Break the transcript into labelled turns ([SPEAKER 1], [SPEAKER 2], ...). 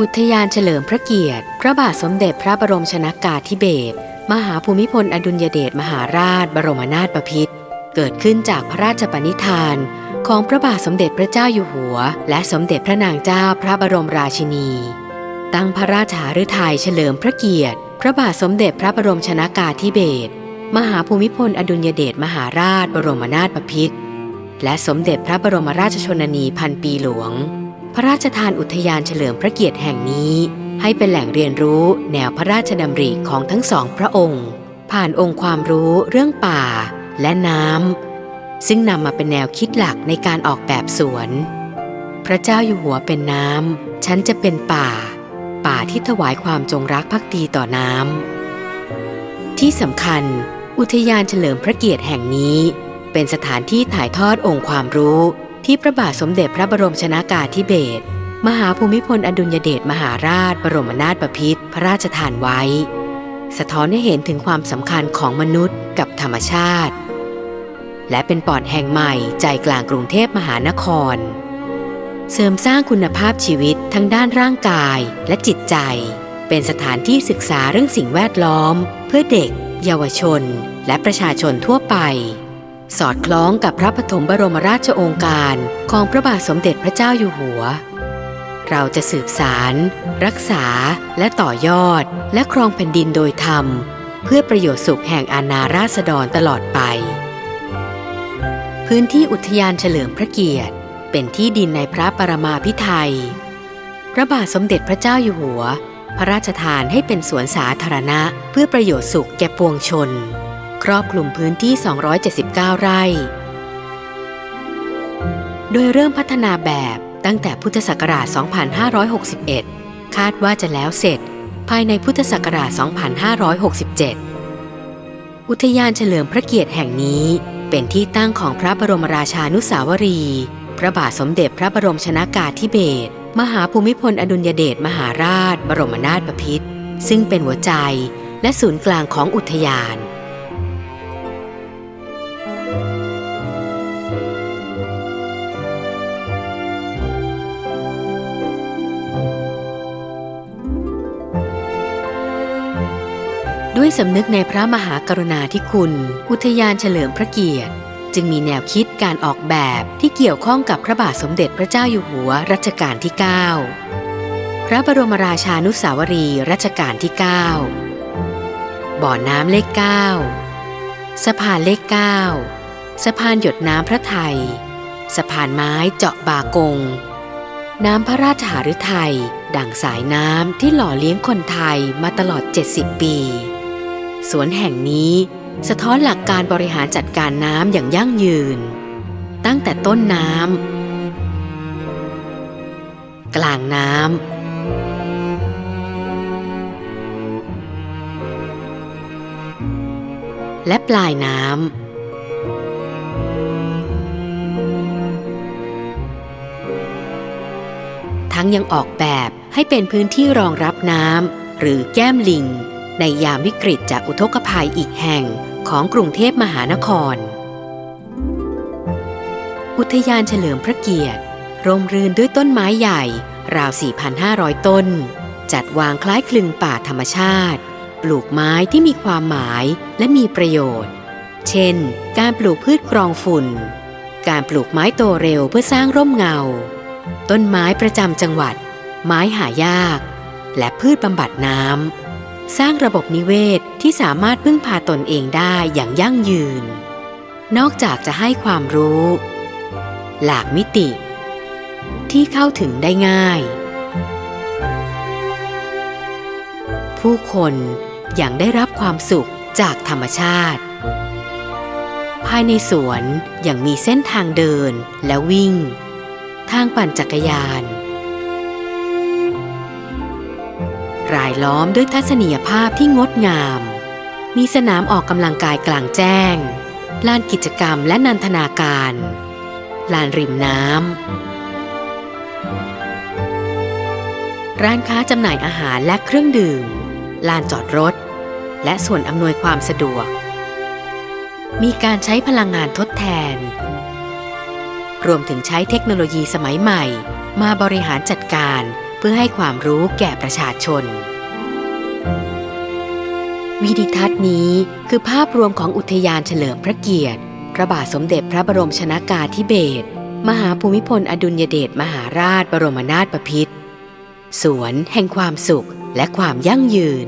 [SPEAKER 1] อุทยานเฉลิมพระเกียรติ พระบาทสมเด็จพระบรมชนากาธิเบศรมหาภูมิพลอดุลยเดชมหาราช บรมนาถบพิตรเกิดขึ้นจากพระราชปณิธาน ของพระบาทสมเด็จพระเจ้าอยู่หัว และสมเด็จพระนางเจ้าพระบรมราชินี ตั้งพระราชาฤทัยเฉลิมพระเกียรติ พระบาทสมเด็จพระบรมชนากาธิเบศรมหาภูมิพลอดุลยเดชมหาราช บรมนาถบพิตรและสมเด็จพระบรมราชชนนีพันปีหลวง พระราชทานอุทยานเฉลิมพระเกียรติแห่งนี้ ให้เป็นแหล่งเรียนรู้แนวพระราชดำริของทั้งสองพระองค์ ผ่านองค์ความรู้เรื่องป่าและน้ำซึ่งนำมาเป็นแนวคิดหลักในการออกแบบสวน พระเจ้าอยู่หัวเป็นน้ำฉันจะเป็นป่า ป่าที่ถวายความจงรักภักดีต่อน้ำที่สำคัญ อุทยานเฉลิมพระเกียรติแห่งนี้ เป็นสถานที่ถ่ายทอดองค์ความรู้ ที่พระบาทสมเด็จพระบรมชนากาธิเบศรมหาภูมิพลอดุลยเดชมหาราช บรมนาถบพิตรพระราชทานไว้ สะท้อนให้เห็นถึงความสำคัญของมนุษย์กับธรรมชาติ และเป็นปอดแห่งใหม่ใจกลางกรุงเทพมหานคร เสริมสร้างคุณภาพชีวิตทั้งด้านร่างกายและจิตใจ เป็นสถานที่ศึกษาเรื่องสิ่งแวดล้อม เพื่อเด็ก เยาวชน และประชาชนทั่วไป สอดคล้องกับพระปฐมบรมราชโองการของพระบาทสมเด็จพระเจ้าอยู่หัว เราจะสืบสาร รักษาและต่อยอดและครองแผ่นดินโดยธรรม เพื่อประโยชน์สุขแห่งอาณาราษฎรตลอดไป พื้นที่อุทยานเฉลิมพระเกียรติ เป็นที่ดินในพระปรมาภิไธยพระบาทสมเด็จพระเจ้าอยู่หัว พระราชทานให้เป็นสวนสาธารณะเพื่อประโยชน์สุขแก่ปวงชน ครอบคลุมพื้นที่ 279 ไร่ โดยเริ่มพัฒนาแบบตั้งแต่พุทธศักราช 2561 คาดว่าจะแล้วเสร็จภายในพุทธศักราช 2567 อุทยานเฉลิมพระเกียรติแห่งนี้เป็นที่ตั้งของพระบรมราชานุสาวรี พระบาทสมเด็จพระบรมชนากาธิเบศร มหาภูมิพลอดุลยเดชมหาราช บรมนาถบพิตรซึ่งเป็นหัวใจและศูนย์กลางของอุทยาน ด้วยสำนึกในพระมหากรุณาธิคุณ อุทยานเฉลิมพระเกียรติ จึงมีแนวคิดการออกแบบที่เกี่ยวข้องกับพระบาทสมเด็จพระเจ้าอยู่หัวรัชกาลที่ 9 พระบรมราชานุสาวรีรัชกาลที่ 9 บ่อน้ำเลข 9 สะพานเลข 9 สะพานหยดน้ำพระไทย สะพานไม้เจาะบากง น้ำพระราชหฤทัยดั่งสายน้ำที่หล่อเลี้ยงคนไทยมาตลอด 70 ปี สวนแห่งนี้สะท้อนหลักการบริหารจัดการน้ำอย่างยั่งยืน ตั้งแต่ต้นน้ำกลางน้ำและปลายน้ำทั้งยังออกแบบให้เป็นพื้นที่รองรับน้ำหรือแก้มลิง ในยามวิกฤตจากอุทกภัยอีกแห่งของกรุงเทพมหานคร อุทยานเฉลิมพระเกียรติร่มรื่นด้วยต้นไม้ใหญ่ ราว 4,500 ต้น จัดวางคล้ายคลึงป่าธรรมชาติ ปลูกไม้ที่มีความหมายและมีประโยชน์ เช่น การปลูกพืชกรองฝุ่น การปลูกไม้โตเร็วเพื่อสร้างร่มเงา ต้นไม้ประจำจังหวัด ไม้หายาก และพืชบำบัดน้ำ สร้างระบบนิเวศที่สามารถพึ่งพาตนเองได้อย่างยั่งยืน นอกจากจะให้ความรู้ หลากมิติ ที่เข้าถึงได้ง่าย ผู้คนยังได้รับความสุขจากธรรมชาติ ภายในสวนยังมีเส้นทางเดินและวิ่ง ทางปั่นจักรยาน รายล้อมด้วยทัศนียภาพที่งดงาม มีสนามออกกำลังกายกลางแจ้ง ลานกิจกรรมและนันทนาการ ลานริมน้ำ ร้านค้าจำหน่ายอาหารและเครื่องดื่ม ลานจอดรถ และส่วนอำนวยความสะดวก มีการใช้พลังงานทดแทน รวมถึงใช้เทคโนโลยีสมัยใหม่ มาบริหารจัดการ พื่อให้ความรู้แก่ประชาชน วิดิทัศน์นี้คือภาพรวมของอุทยานเฉลิมพระเกียรติ พระบาทสมเด็จพระบรมชนากาธิเบศรมหาภูมิพลอดุลยเดชมหาราชบรมนาถบพิตรสวนแห่งความสุขและความยั่งยืน